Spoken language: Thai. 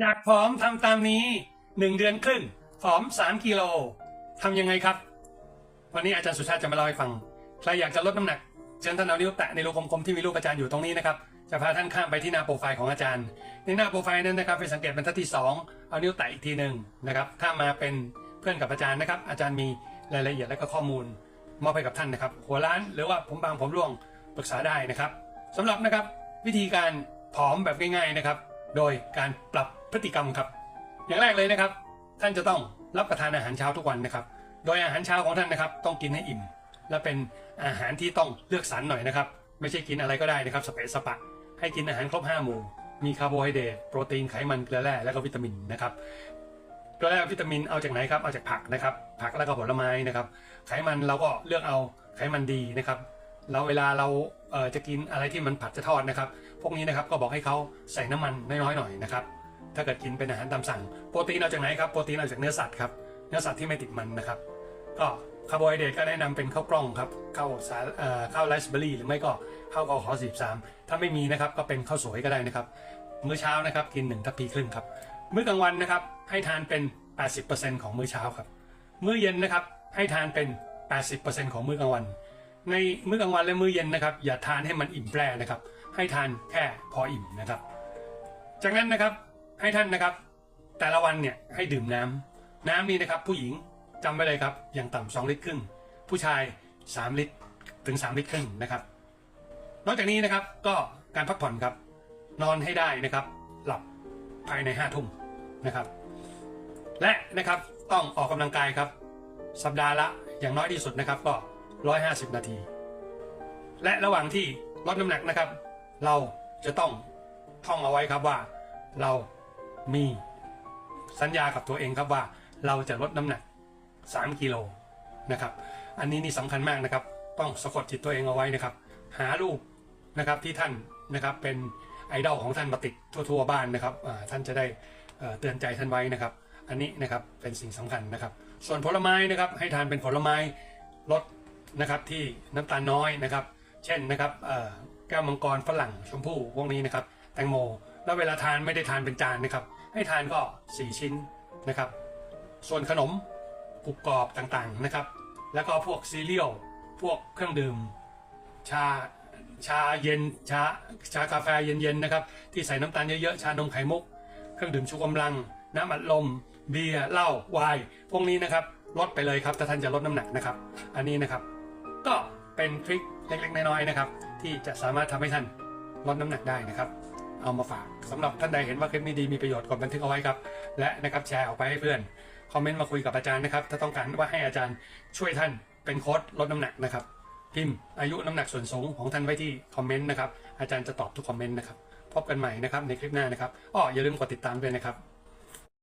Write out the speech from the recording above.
อยากผอมทำตามนี้หนึ่งเดือนครึ่งผอมสามกิโลทำยังไงครับ วันนี้อาจารย์สุชาติจะมาเล่าให้ฟัง ใครอยากจะลดน้ำหนัก เชิญท่านเอานิ้วแตะในรูกลมๆที่มีรูปอาจารย์อยู่ตรงนี้นะครับ จะพาท่านข้ามไปที่หน้าโปรไฟล์ของอาจารย์ ในหน้าโปรไฟล์นั้นนะครับไปสังเกตบรรทัดที่ 2 เอานิ้วแตะอีกทีหนึ่งนะครับถ้ามาเป็นเพื่อนกับอาจารย์นะครับ อาจารย์มีรายละเอียดและก็ข้อมูลมอบให้กับท่านนะครับ หัวล้านหรือว่าผมบางผมร่วงปรึกษาได้นะครับสำหรับนะครับวิธีการผอมแบบง่าย ๆนะครับ โดยการปรับ พฤติกรรมครับ อย่างแรกเลยนะครับ ท่านจะต้องรับประทานอาหารเช้าทุกวันนะครับ โดยอาหารเช้าของท่านนะครับ ต้องกินให้อิ่ม และเป็นอาหารที่ต้องเลือกสรรหน่อยนะครับ ไม่ใช่กินอะไรก็ได้นะครับสเปซสปะ ให้กินอาหารครบ5หมู่ มีคาร์โบไฮเดรตโปรตีนไขมันเกลือแร่และก็วิตามินนะครับเกลือแร่วิตามินเอาจากไหนครับเอาจากผักนะครับ ผักแล้วก็ผลไม้นะครับ ไขมันเราก็เลือกเอาไขมันดีนะครับแล้วเวลาเราเจะกินอะไรที่มันผัดจะทอดนะครับ พวกนี้นะครับก็บอกให้เขาใส่น้ำมันน้อยๆหน่อยนะครับ ถ้าเกิดกินเป็นอาหารตามสั่ง โปรตีนเอาจากไหนครับ โปรตีนเอาจากเนื้อสัตว์ครับ เนื้อสัตว์ที่ไม่ติดมันนะครับ ก็คาร์โบไฮเดรตก็แนะนำเป็นข้าวกล้องครับ ข้าวสาเอ่อข้าวไรซ์เบอร์รี่หรือไม่ก็ข้าวกอขอสิบสามถ้าไม่มีนะครับก็เป็นข้าวสวยก็ได้นะครับ มื้อเช้านะครับกินหนึ่งทัพพีครึ่งครับ มื้อกลางวันนะครับให้ทานเป็น 80%ของมื้อเช้าครับ มื้อเย็นนะครับให้ทานเป็น 80%ของมื้อกลางวัน ในมื้อกลางวันและมื้อเย็นนะครับ อย่าทานให้มันอิ่มแปรนะครับ ให้ทานแค่พออิ่มนะครับ จากนั้นนะครับ ให้ท่านนะครับ แต่ละวันเนี่ยให้ดื่มน้ำน้ำนี่นะครับ ผู้หญิงจำไว้เลยครับ อย่างต่ำสองลิตรครึ่ง ผู้ชาย 3 ลิตรถึง 3 ลิตรครึ่งนะครับ นอกจากนี้นะครับก็การพักผ่อนครับ นอนให้ได้นะครับ หลับภายใน5ทุ่มนะครับ และนะครับต้องออกกำลังกายครับ สัปดาห์ละอย่างน้อยที่สุดนะครับก็ 150 นาที และระหว่างที่ลดน้ำหนักนะครับ เราจะต้องท่องเอาไว้ครับว่าเรา มีสัญญากับตัวเองครับว่าเราจะลดน้ำหนัก 3 กิโลนะครับ อันนี้นี่สำคัญมากนะครับ ต้องสะกดจิตตัวเองเอาไว้นะครับ หารูปนะครับที่ท่านนะครับเป็นไอดอลของท่านมาติดทั่วๆบ้านนะครับท่านจะได้เตือนใจท่านไว้นะครับ อันนี้นะครับเป็นสิ่งสำคัญนะครับ ส่วนผลไม้นะครับให้ทานเป็นผลไม้ลดนะครับที่น้ำตาลน้อยนะครับ เช่นนะครับแก้วมังกรฝรั่งชมพู่พวกนี้นะครับ แตงโม แล้วเวลาทานไม่ได้ทานเป็นจานนะครับ ให้ทานก็ 4 ชิ้นนะครับ ส่วนขนมกรุบกรอบต่างๆนะครับ แล้วก็พวกซีเรียลพวกเครื่องดื่ม ชาชาเย็นชาชากาแฟเย็นๆนะครับ ที่ใส่น้ำตาลเยอะๆ ชานมไข่มุก เครื่องดื่มชูกำลัง น้ำอัดลม เบียร์เหล้าไวน์พวกนี้นะครับลดไปเลยครับถ้าท่านจะลดน้ำหนักนะครับ อันนี้นะครับ ก็เป็นทริคเล็กๆน้อยๆนะครับ ที่จะสามารถทำให้ท่านลดน้ำหนักได้นะครับ เอามาฝากสำหรับท่านใดเห็นว่าคลิปนี้ดีมีประโยชน์กดบันทึกเอาไว้ครับ และนะครับแชร์ออกไปให้เพื่อนคอมเมนต์มาคุยกับอาจารย์นะครับ ถ้าต้องการว่าให้อาจารย์ช่วยท่านเป็นโค้ดลดน้ำหนักนะครับ พิมพ์อายุน้ำหนักส่วนสูงของท่านไว้ที่คอมเมนต์นะครับอาจารย์จะตอบทุกคอมเมนต์นะครับพบกันใหม่นะครับในคลิปหน้านะครับอ้ออย่าลืมกดติดตามด้วยนะครับ